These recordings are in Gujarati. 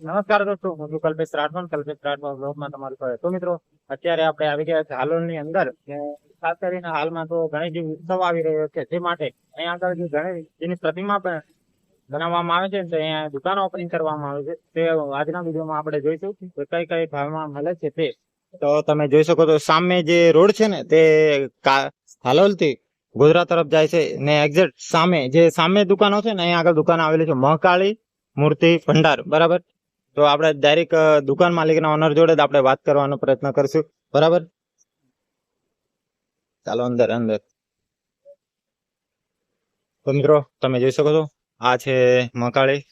નમસ્કાર દોસ્તો, હું છું કલ્પેશ રાઠવાન કલ્પેશ રાઠવા બ્લોગમાં તમારું સ્વાગત. તો મિત્રો, અત્યારે આપણે આવી ગયા છે હાલોલની અંદર ખાસ કરીને હાલમાં તો ગણેશજી ઉત્સવ આવી રહ્યો છે તે માટે અહીંયા આગળ જે ગણેશજીની પ્રતિમા પણ બનાવવામાં આવે છે તો અહીંયા દુકાનો ઓપનિંગ કરવામાં આવે છે. તે આજના વિડીયોમાં આપણે જોઈશું કે કઈ કઈ ભાવમાં મળે છે તે. તો તમે જોઈ શકો છો, સામે જે રોડ છે ને તે હાલોલથી ગુજરાત તરફ જાય છે ને એક્ઝેક્ટ સામે જે સામે દુકાનો છે ને, અહીંયા આગળ દુકાન આવેલી છે મહાકાળી મૂર્તિ ભંડાર. બરાબર? તો આપણે ડાયરેક્ટ દુકાન માલિકના ઓનર જોડે જ આપણે વાત કરવાનો પ્રયત્ન કરશું. બરાબર? ચાલો, અંદર અંદર. તો મિત્રો, તમે જોઈ શકો છો, આ છે મકાળી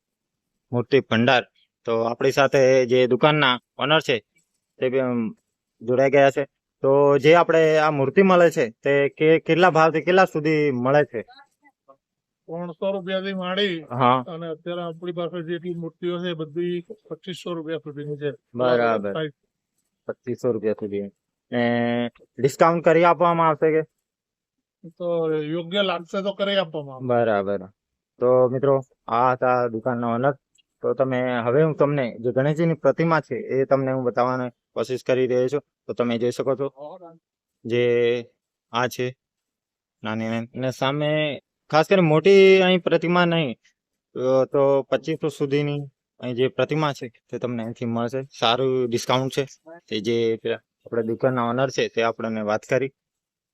મૂર્તિ ભંડાર. તો આપણી સાથે જે દુકાનના ઓનર છે, તે જોડાઈ ગયા છે. તો જે આપણે આ મૂર્તિ મળે છે, તે કેટલા ભાવથી કેટલા સુધી મળે છે? ત્રણસો રૂપિયાથી માંડી અને અત્યારે આપણી પાસે જેટલી મૂર્તિઓ છે બધી પચીસો રૂપિયા સુધીની છે. બરાબર. પચીસો રૂપિયા સુધી. ને ડિસ્કાઉન્ટ કરી આપવામાં આવશે કે? તો યોગ્ય લાગશે તો કરી આપવામાં બરાબર. તો મિત્રો આ હતા દુકાનનો ઓનર તો તમે હવે હું તમને જે ગણેશજીની પ્રતિમા છે એ તમને હું બતાવવાની કોશિશ કરી રહ્યો છું. તો તમે જોઈ શકો છો. જે આ છે. નાની નાની. અને સામે ખાસ કરીને મોટી અહીં પ્રતિમા નહીં. તો- પચીસો સુધીની અહીં જે પ્રતિમા છે તે તમને અહીંથી મળશે. સારું ડિસ્કાઉન્ટ છે. તે જે આપણે દુકાનના ઓનર છે તે આપણને વાત કરી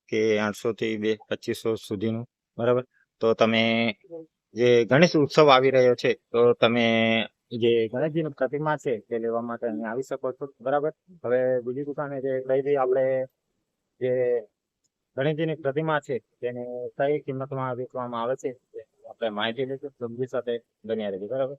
કે આઠસો થી બે, પચીસો સુધીનું. બરાબર? તો તમે જે ગણેશ ઉત્સવ આવી રહ્યો છે, તો તમે જે ગણેશજીની પ્રતિમા છે તે લેવા માટે અહીં આવી શકો છો. બરાબર? હવે બીજી દુકાને જે લઈ જઈ આપણે જે ગણેશજીની પ્રતિમા છે, તેને કઈ કિંમતમાં વેચવામાં આવે છે. આપણે માહિતી લઈશું. સમજી સાથે બન્યા રહેજો બરાબર?